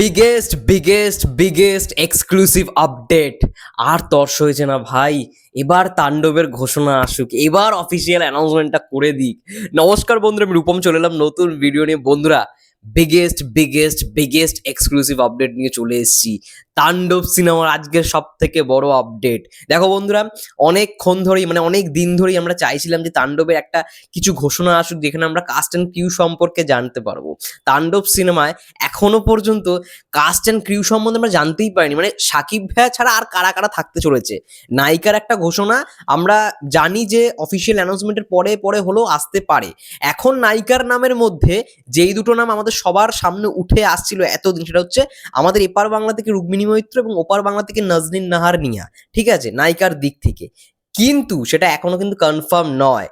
Biggest biggest biggest exclusive update আর তর্স হয়েছে না ভাই। এবার তাণ্ডবের ঘোষণা আসুক। এবার অফিসিয়াল অ্যানাউন্সমেন্টটা করে দিক। নমস্কার বন্ধুরা, আমি রূপম চলে এলাম নতুন ভিডিও নিয়ে। বন্ধুরা biggest biggest biggest exclusive update নিয়ে চলে এসেছি। তাণ্ডব সিনেমার আজকের সব থেকে বড় আপডেট দেখো বন্ধুরা, অনেকক্ষণ ধরেই মানে অনেক দিন ধরেই আমরা চাইছিলাম যে তাণ্ডবের একটা কিছু ঘোষণা আসুক, যেখানে আমরা কাস্ট অ্যান্ড কিউ সম্পর্কে জানতে পারব। তাণ্ডব সিনেমায় এখনও পর্যন্ত কাস্ট অ্যান্ড ক্রিউ সম্বন্ধে আমরা জানতেই পারিনি। মানে সাকিব ভাইয়া ছাড়া আর কারা কারা থাকতে চলেছে? নায়িকার একটা ঘোষণা, আমরা জানি যে অফিসিয়াল অ্যানাউন্সমেন্টের পরে পরে হলেও আসতে পারে। এখন নায়িকার নামের মধ্যে যেই দুটো নাম আমাদের সবার সামনে উঠে আসছিল এতদিন, সেটা হচ্ছে আমাদের এপার বাংলা থেকে রুক্মিণী মৈত্র এবং ওপার বাংলা থেকে নাজনীন নাহার নিয়া ঠিক আছে? নায়িকার দিক থেকে। কিন্তু সেটা এখনও কিন্তু কনফার্ম নয়।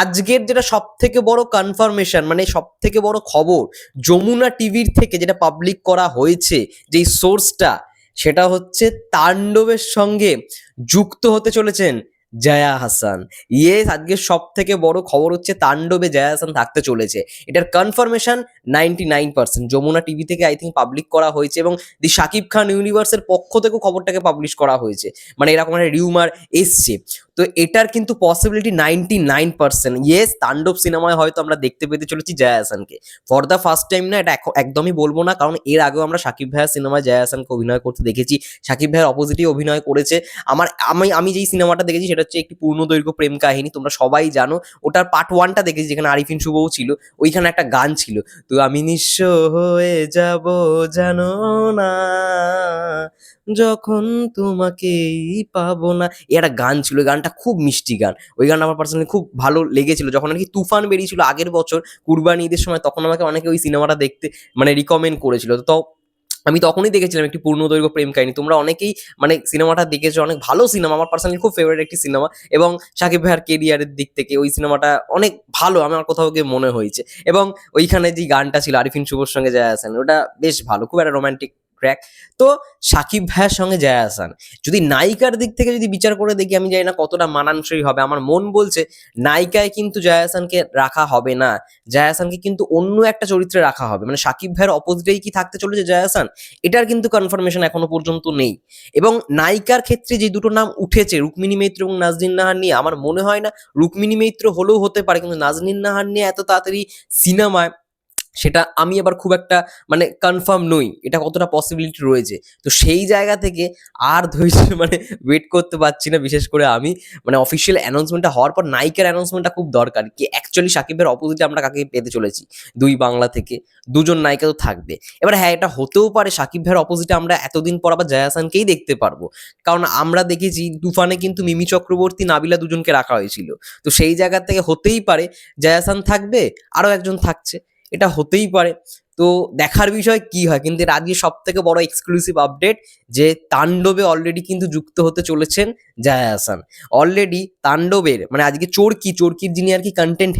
আজকের যেটা সব থেকে বড় কনফার্মেশন মানে সব থেকে বড় খবর যমুনা টিভির থেকে যেটা পাবলিক করা হয়েছে, যেই সোর্সটা সেটা হচ্ছে তাণ্ডবের সঙ্গে যুক্ত হতে চলেছেন জয়া হাসান। ইয়েস আজকে সব থেকে বড় খবর হচ্ছে তাণ্ডবে জয়া হাসান থাকতে চলেছে। এটার confirmation ninety nine percent Jamuna TV থেকে আই থিঙ্ক পাবলিক করা হয়েছে এবং দি শাকিব খান ইউনিভার্সের পক্ষ থেকেও খবরটাকে পাবলিশ করা হয়েছে। মানে এরকম একটা রিউমার এসছে। তো এটার কিন্তু possibility ninety nine percent yes Taandob সিনেমায় হয়তো আমরা দেখতে পেতে চলেছি জয়া হাসানকে। ফর দ্য ফার্স্ট টাইম না, এটা একদমই বলব না। কারণ এর আগেও আমরা সাকিব ভাইয়ার সিনেমায় জয়া হাসানকে অভিনয় করতে দেখেছি। সাকিব ভাইয়ার অপোজিটই অভিনয় করেছে। আমার আমি আমি যেই সিনেমাটা দেখেছি সেটা হচ্ছে একটি পূর্ণদৈর্ঘ্য প্রেম কাহিনী, তোমরা সবাই জানো। ওটার পার্ট ওয়ানটা দেখেছি যেখানে আরিফিন শুভও ছিল, ওইখানে একটা গান ছিল, তো আমি নিঃস্ব হয়ে যাব জানো না, যখন তোমাকেই পাবো না। এ একটা গান ছিল, ওই গানটা খুব মিষ্টি গান। ওই গানটা আমার পার্সোনালি খুব ভালো লেগেছিল। যখন আর কি তুফান বেরিয়েছিল আগের বছর, কুরবানি ঈদের সময়, তখন আমাকে অনেকে ওই সিনেমাটা দেখতে মানে রিকমেন্ড করেছিল। তো আমি তখনই দেখেছিলাম একটি পূর্ণদৈর্ঘ্য প্রেম কাহিনী। তোমরা অনেকেই মানে সিনেমাটা দেখেছ, অনেক ভালো সিনেমা। আমার পার্সোনালি খুব ফেভারিট একটি সিনেমা। এবং শাকিব ভাইয়ার কেরিয়ারের দিক থেকে ওই সিনেমাটা অনেক ভালো, আমার কোথাও গিয়ে মনে হয়েছে। এবং ওইখানে যে গানটা ছিল আরিফিন শুভর সঙ্গে যায় আসেন ওটা বেশ ভালো, খুব একটা রোমান্টিক ট্র্যাক তো সাকিব ভাইয়ের সঙ্গে জয়া হাসান, যদি নায়িকার দিক থেকে যদি বিচার করে দেখি, আমি জানি না কতটা মানানসই হবে। আমার মন বলছে নায়িকায় কিন্তু জয়া হাসানকে রাখা হবে না। জয়া হাসানকে কিন্তু অন্য একটা চরিত্রে রাখা হবে। মানে সাকিব ভাইয়ের অপোজিটেই কি থাকতে চলেছে জয়া হাসান? এটার কিন্তু কনফার্মেশন এখনও পর্যন্ত নেই। এবং নায়িকার ক্ষেত্রে যে দুটো নাম উঠেছে, রুক্মিণী মৈত্র এবং নাজনীন নাহার নিয়ে, আমার মনে হয় না রুক্মিণী মৈত্র হলেও হতে পারে, কিন্তু নাজনীন নাহার নিয়ে এত তাড়াতাড়ি সিনেমায় সেটা আমি আবার খুব একটা মানে কনফার্ম নই। এটা কতটা পসিবিলিটি রয়েছে। তো সেই জায়গা থেকে আর ধৈর্য মানে ওয়েট করতে পারছি না। বিশেষ করে আমি মানে অফিসিয়াল অ্যানাউন্সমেন্টটা হওয়ার পর নায়িকার অ্যানাউন্সমেন্টটা খুব দরকার। কি অ্যাকচুয়ালি সাকিবের অপোজিটে আমরা কাকে পেতে চলেছি? দুই বাংলা থেকে। দুজন নায়িকা তো থাকবে। এবার হ্যাঁ এটা হতেও পারে সাকিব ভাইয়ের অপোজিটে আমরা এতদিন পর আবার জয়া হাসানকেই দেখতে পারব। কারণ আমরা দেখেছি তুফানে কিন্তু মিমি চক্রবর্তী, নাবিলা দুজনকে রাখা হয়েছিল। তো সেই জায়গা থেকে হতেই পারে। জয়া হাসান থাকবে, আরও একজন থাকছে। এটা হতেই পারে। তো দেখার বিষয় কি হয়? কিন্তু এর আজকে সব থেকে বড় এক্সক্লুসিভ আপডেট যে তাণ্ডবে অলরেডি কিন্তু যুক্ত হতে চলেছেন জায়া হাসান। অলরেডি তাণ্ডবের মানে আজকে চোরকি, চোরকির যিনি আর কি কন্টেন্ট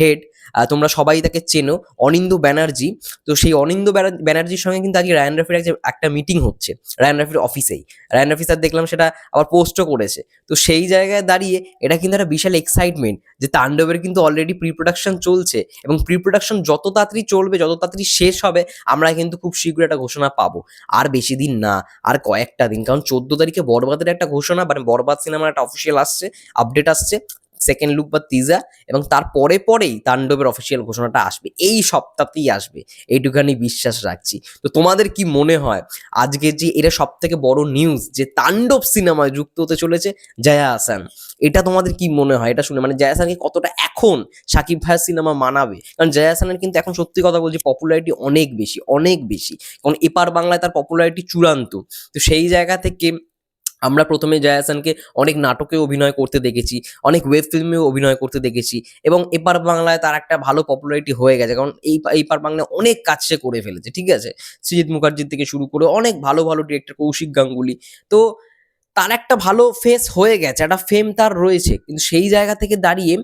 হেড তোমরা সবাই তাকে চেনো, অনিন্দ ব্যানার্জি। তো সেই অনিন্দ ব্যানা- ব্যানার্জির সঙ্গে কিন্তু আজকে রায়ান রাফির একটা মিটিং হচ্ছে, রায়ান রাফির অফিসেই রায়ান রাফি স্যার দেখলাম সেটা আবার পোস্টও করেছে। তো সেই জায়গায় দাঁড়িয়ে এটা কিন্তু একটা বিশাল এক্সাইটমেন্ট যে তাণ্ডবের কিন্তু অলরেডি প্রি প্রোডাকশন চলছে এবং প্রি প্রোডাকশন যত তাড়াতাড়ি চলবে, যত তাড়াতাড়ি শেষ হবে, আমরা কিন্তু খুব শীঘ্রই একটা ঘোষণা পাবো। আর বেশি দিন না, আর কয়েকটা দিন, কারণ চোদ্দ তারিখে বরবাদের একটা ঘোষণা মানে বরবাদ সিনেমার একটা অফিসিয়াল আসছে আপডেট আসছে। সেকেন্ড লুক বা তিজা এবং তার পরে পরেই তাণ্ডবের অফিসিয়াল ঘোষণাটা আসবে। এই সপ্তাহতেই আসবে। এইটুখানি বিশ্বাস রাখছি। তো তোমাদের কি মনে হয়, আজকে যে এটা সব থেকে বড় নিউজ যে তাণ্ডব সিনেমায় যুক্ত হতে চলেছে জয়া হাসান? এটা তোমাদের কি মনে হয়? এটা শুনে মানে জয়া হাসানকে কতটা এখন সাকিব ভাইয়ের সিনেমা মানাবে? কারণ জয়া হাসানের কিন্তু এখন সত্যি কথা বলছি পপুলারিটি অনেক বেশি অনেক বেশি। কারণ এপার বাংলায় তার পপুলারিটি চূড়ান্ত। তো সেই জায়গা থেকে আমরা প্রথমে জয়া হাসানকে অনেক নাটকে অভিনয় করতে দেখেছি, অনেক ওয়েব ফিল্মেও অভিনয় করতে দেখেছি এবং এপার বাংলায় তার একটা ভালো পপুলারিটি হয়ে গেছে। কারণ এই এইপার বাংলায় অনেক কাজ সে করে ফেলেছে, ঠিক আছে? সৃজিত মুখার্জির থেকে শুরু করে অনেক ভালো ভালো ডিরেক্টর কৌশিক গাঙ্গুলি। তো তার একটা ভালো ফেস হয়ে গেছে, একটা ফেম তার রয়েছে। কিন্তু সেই জায়গা থেকে দাঁড়িয়ে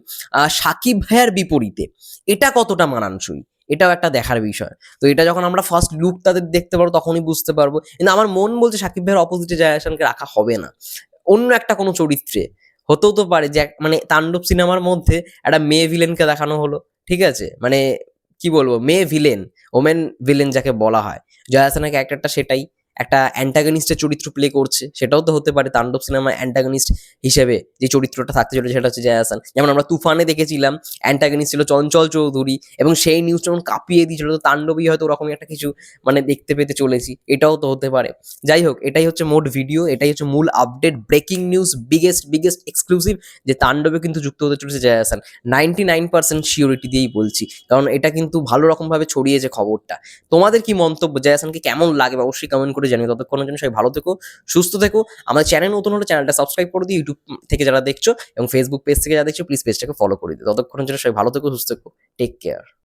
সাকিব ভাইয়ার বিপরীতে এটা কতটা মানানসই? এটাও একটা দেখার বিষয়। তো এটা যখন আমরা ফার্স্ট লুক তাদের দেখতে পারব, তখনই বুঝতে পারব। কিন্তু আমার মন বলছে সাকিব ভাইয়ের অপোজিটে জয়া হাসানকে রাখা হবে না। অন্য একটা কোনো চরিত্রে। হতেও তো পারে যে মানে তাণ্ডব সিনেমার মধ্যে একটা মেয়ে ভিলেনকে দেখানো হলো। ঠিক আছে? মানে কি বলব? মেয়ে ভিলেন ওমেন ভিলেন যাকে বলা হয়। জয়া একটা সেটাই। একটা অ্যান্টাগনিস্টের চরিত্র প্লে করছে, সেটাও তো হতে পারে তাণ্ডব সিনেমার অ্যান্টাগনিস্ট হিসেবে যে চরিত্রটা থাকতে চলেছে, সেটা হচ্ছে জয়া হাসান। যেমন আমরা তুফানে দেখেছিলাম অ্যান্টাগনিস্ট ছিল চঞ্চল চৌধুরী এবং সেই নিউজ যখন কাঁপিয়ে দিয়েছিল, তো তাণ্ডবই হয়তো ওরকমই একটা কিছু মানে দেখতে পেতে চলেছি, এটাও তো হতে পারে। যাই হোক, এটাই হচ্ছে মোট ভিডিও এটাই হচ্ছে মূল update breaking news biggest biggest exclusive যে তাণ্ডবে কিন্তু যুক্ত হতে চলেছে Jaya Hasan. Ninety nine percent surety দিয়েই বলছি, কারণ এটা কিন্তু ভালো রকমভাবে ছড়িয়েছে খবরটা। তোমাদের কি মন্তব্য? জয়া হাসানকে কেমন লাগে? অবশ্যই কমেন্ট করে জানিও। ততক্ষণের জন্য সবাই ভালো থেকো, সুস্থ থেকো। আমাদের চ্যানেল নতুন হলে চ্যানেলটা সাবস্ক্রাইব করে দিও ইউটিউব থেকে যারা দেখছ এবং ফেসবুক পেজ থেকে যারা দেখছ প্লিজ পেজটাকে ফলো করে দিও। ততক্ষণের জন্য সবাই ভালো থেকো, সুস্থ থেকো। Take care